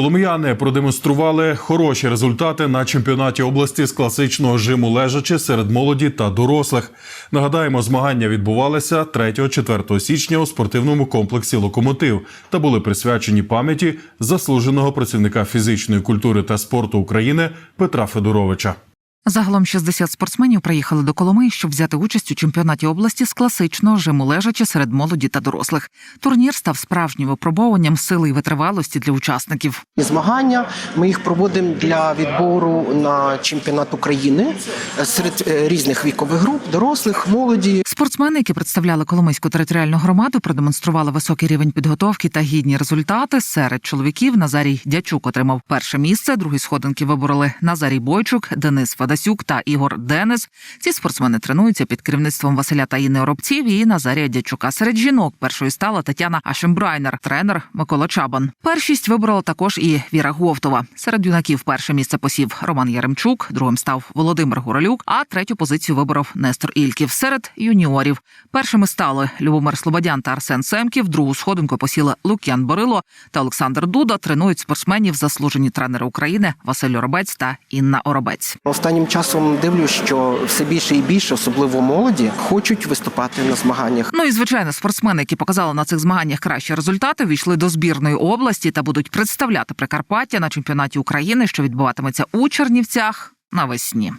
Коломияни продемонстрували хороші результати на чемпіонаті області з класичного жиму лежачи серед молоді та дорослих. Нагадаємо, змагання відбувалися 3-4 січня у спортивному комплексі Локомотив та були присвячені пам'яті заслуженого працівника фізичної культури та спорту України Петра Федоровича. Загалом 60 спортсменів приїхали до Коломиї, щоб взяти участь у чемпіонаті області з класичного жиму лежачи серед молоді та дорослих. Турнір став справжнім випробовуванням сили і витривалості для учасників. Змагання ми їх проводимо для відбору на чемпіонат України серед е, різних вікових груп, дорослих, молоді. Спортсмени, які представляли Коломийську територіальну громаду, продемонстрували високий рівень підготовки та гідні результати. Серед чоловіків Назарій Дячук отримав перше місце. Другі сходинки вибороли Назарій Бойчук, Денис Фадасюк та Ігор Денис. Ці спортсмени тренуються під керівництвом Василя та Інни Оробців і Назарія Дячука. Серед жінок першою стала Тетяна Ашембрайнер, тренер Микола Чабан. Першість виборола також і Віра Говтова. Серед юнаків перше місце посів Роман Яремчук, другим став Володимир Гуралюк, а третю позицію виборов Нестор Ільків. Серед юніорів першими стали Любомир Слободян та Арсен Семків. Другу сходинку посіли Лук'ян Борило та Олександр Дуда. Тренують спортсменів заслужені тренери України Василь Оробець та Інна Оробець. Останнім часом дивлюсь, що все більше і більше, особливо молоді, хочуть виступати на змаганнях. Ну і звичайно, спортсмени, які показали на цих змаганнях кращі результати, війшли до збірної області та будуть представляти Прикарпаття на чемпіонаті України, що відбуватиметься у Чернівцях навесні.